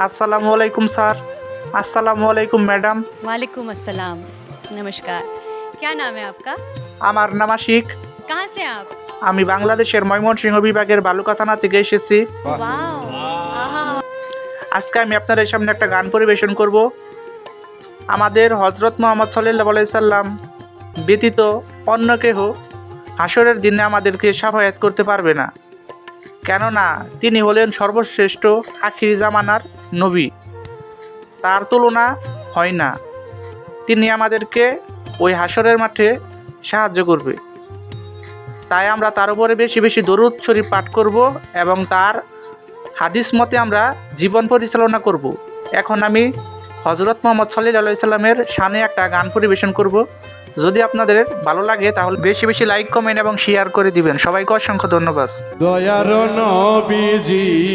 আসসালামু আলাইকুম স্যার আসসালামু আলাইকুম ম্যাডাম वालेकुम अस्सलाम नमस्कार क्या नाम है आपका আমার নাম আশিক कहाँ से हैं आप আমি বাংলাদেশের ময়মনসিংহ বিভাগের বালুকা থানা থেকে এসেছি वाओ आहा আজকে আমি আপনাদের সামনে একটা গান পরিবেশন করব আমাদের হজরত মোহাম্মদ সাল্লাহ সাল্লাম ব্যতীত অন্য কেহ হাসরের দিনে আমাদেরকে সাফায়াত করতে পারবে না কেননা তিনি হলেন সর্বশ্রেষ্ঠ আখিরি জামানার নবী। তার তুলনা হয় না। তিনি আমাদেরকে ওই হাসরের মাঠে সাহায্য করবে। তাই আমরা তার উপরে বেশি বেশি দরুদ শরীফ পাঠ করব এবং তার হাদিস মতে আমরা জীবন পরিচালনা করব। এখন আমি হজরত মোহাম্মদ সাল্লাহ সাল্লামের শানে একটা গান পরিবেশন করব। যদি আপনাদের ভালো লাগে, তাহলে বেশি বেশি লাইক কমেন্ট এবং শেয়ার করে দিবেন। সবাইকে অসংখ্য ধন্যবাদ। নবীজি,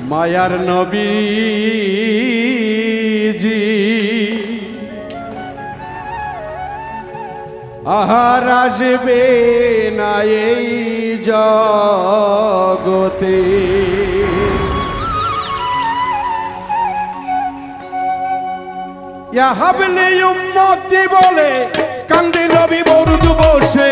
মায়ার নবীজি আহার না এই জগতে। ইয়া হাবলি উম্মতি বলে কান্দে নবী বরুদ বসে।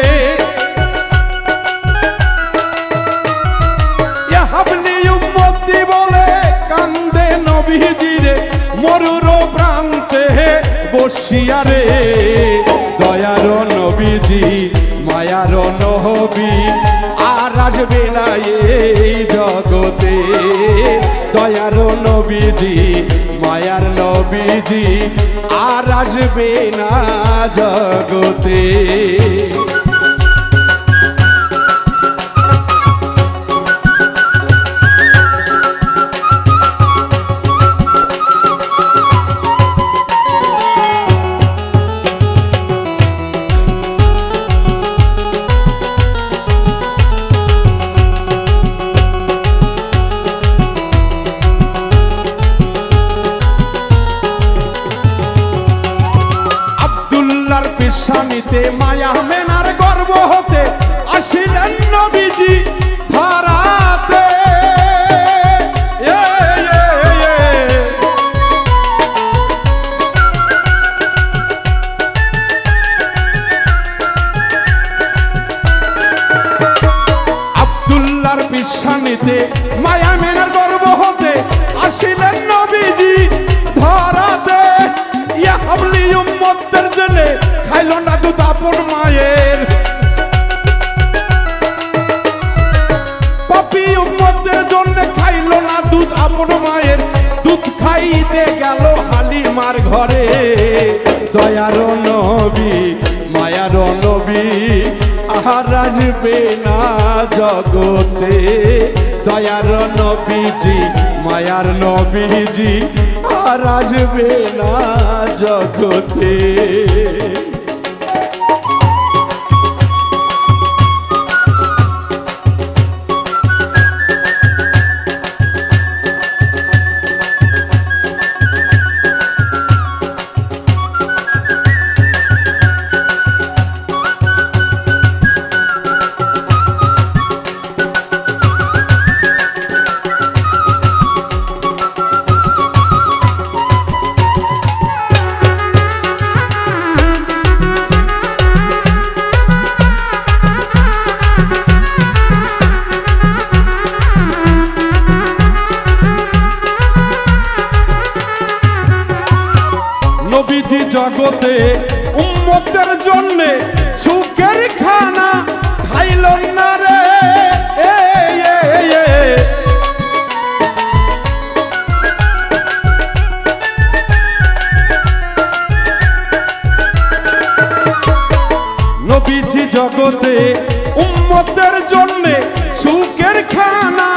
ইয়া হাবলি উম্মতি বলে কান্দে নবীজিরে মরুর প্রান্তে বসিয়া রে দয়ার নবীজি, মায়ার নবী, আর আসবে না জগতে। দয়ার নবীজি মায়ার নবীজি আর আসবে না জগতে। পেশানিতে মায়া মেনার গর্ব হতে আসিলেন নবীজি ধরাতে। আব্দুল্লার মায়া মেনার গর্ব হতে আসিলেন ঘরে, দয়ার নবী, মায়ার নবী, আহার আসবে না জগতে। দয়ার নবীজি, মায়ার নবীজি আর আসবে না জগতে। জগতে উম্মতের জন্য সুখের খানা খাইল না রে। নবীজি জগতে উম্মতের জন্য সুখের খানা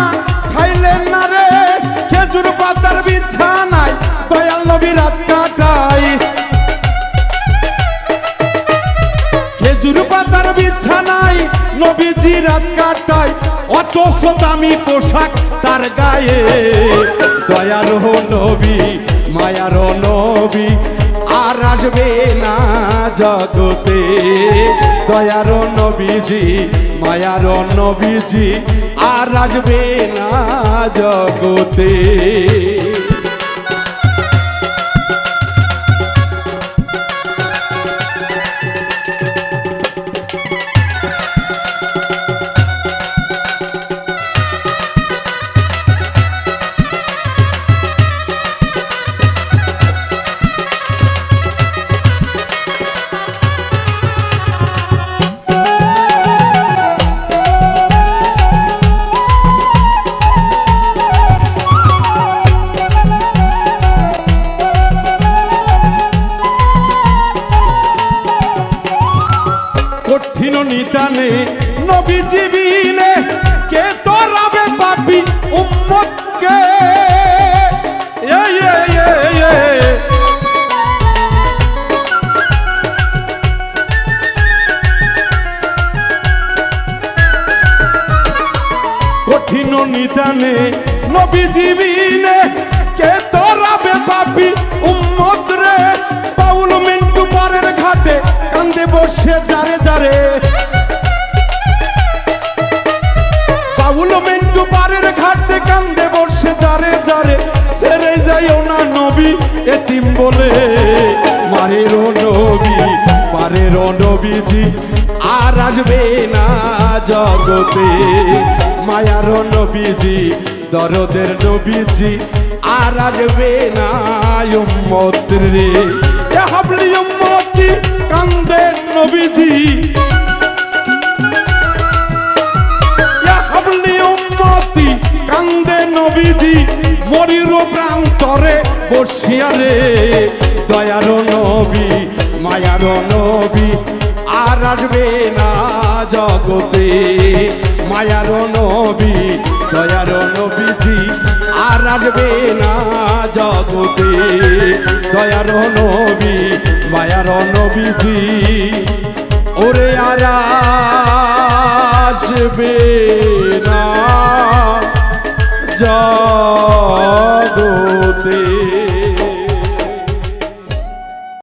নবীজি রাত কাটায়, অথচ দামি পোশাক তার গায়ে। দয়ার নবী, মায়ার নবী, আর আসবে না জগতে দয়ার নবীজি, মায়ার নবীজি, আর আসবে না জগতে কঠিন নিদানে নবী জীবিনে কে তোরাবে পাপি উম্মত রে? পাউল মিন্টু পারের ঘাটে কান্দে বসে যারে যারে। পাউল মিন্টু পারের ঘাটে কান্দে বসে যারে যারে। সেরে যাইও না নবী এতিম বলে। মারের নবী পারের নবীজি, আর আসবে না জগতে। মায়ার নবীজি, দরদের নবীজি, আর আসবে না উম্মত রে। এ হাবলি উম্মতি কান্দে নবীজি। মরির প্রান্তরে বসিয়া দয়ার নবী, মায়ার নবী, আর আসবে না জগতে। মায়ার নবী, দয়ার নবীজি আর আসবে না জগতে। দয়ার নবী, মায়ার নবীজি ওরে আর আসবে না জগতে।